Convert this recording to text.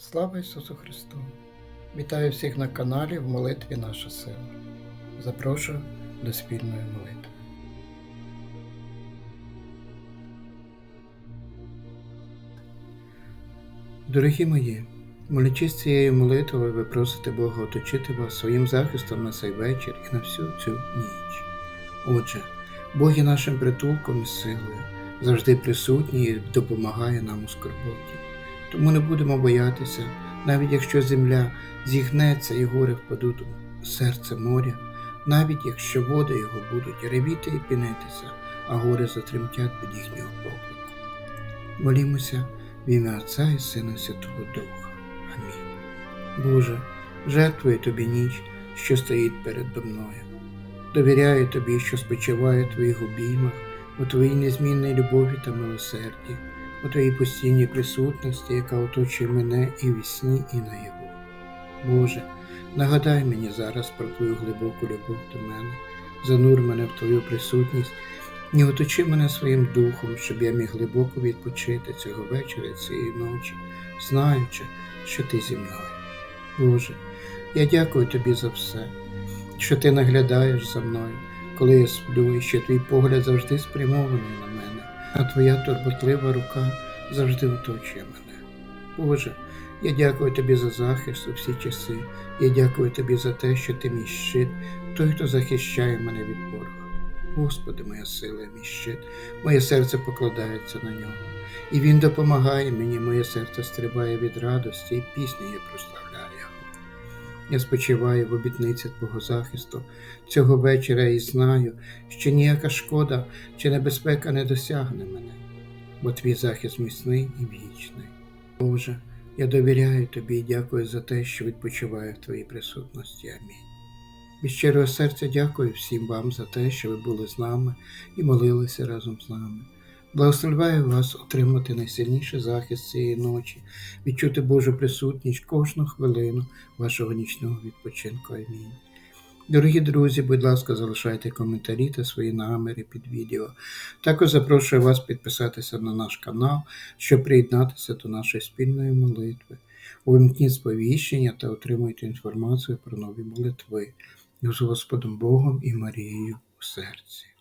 Слава Ісусу Христу! Вітаю всіх на каналі в молитві Наша сила. Запрошую до спільної молитви. Дорогі мої, молячись цією молитвою, ви просите Бога оточити вас своїм захистом на цей вечір і на всю цю ніч. Отже, Бог є нашим притулком і силою, завжди присутній і допомагає нам у скорботі. Тому не будемо боятися, навіть якщо земля зігнеться і гори впадуть у серце моря, навіть якщо води його будуть ревіти і пінитися, а гори затремтять від їхнього поклику. Молімося в ім'я Отця і Сина Святого Духа. Амінь. Боже, жертвую тобі ніч, що стоїть передо мною. Довіряю тобі, що спочиваю в твоїх обіймах, у твоїй незмінній любові та милосерді, у твоїй постійній присутності, яка оточує мене і в сні, і наяву. Боже, нагадай мені зараз про твою глибоку любов до мене, занур мене в твою присутність і оточи мене своїм духом, щоб я міг глибоко відпочити цього вечора цієї ночі, знаючи, що ти зі мною. Боже, я дякую тобі за все, що ти наглядаєш за мною, коли я сплю, і що твій погляд завжди спрямований на мене, а твоя турботлива рука завжди оточує мене. Боже, я дякую тобі за захист у всі часи. Я дякую тобі за те, що ти мій щит, той, хто захищає мене від ворога. Господи, моя сила, мій щит, моє серце покладається на нього, і Він допомагає мені, моє серце стрибає від радості, і пісню я прославляю його. Я спочиваю в обітницях Твого захисту цього вечора і знаю, що ніяка шкода чи небезпека не досягне мене, бо твій захист міцний і вічний. Боже, я довіряю тобі і дякую за те, що відпочиваю в твоїй присутності. Амінь. Від щирого серця дякую всім вам за те, що ви були з нами і молилися разом з нами. Благословляю вас отримати найсильніший захист цієї ночі, відчути Божу присутність кожну хвилину вашого нічного відпочинку. Амінь. Дорогі друзі, будь ласка, залишайте коментарі та свої наміри під відео. Також запрошую вас підписатися на наш канал, щоб приєднатися до нашої спільної молитви. Увімкніть сповіщення та отримуйте інформацію про нові молитви з Господом Богом і Марією у серці.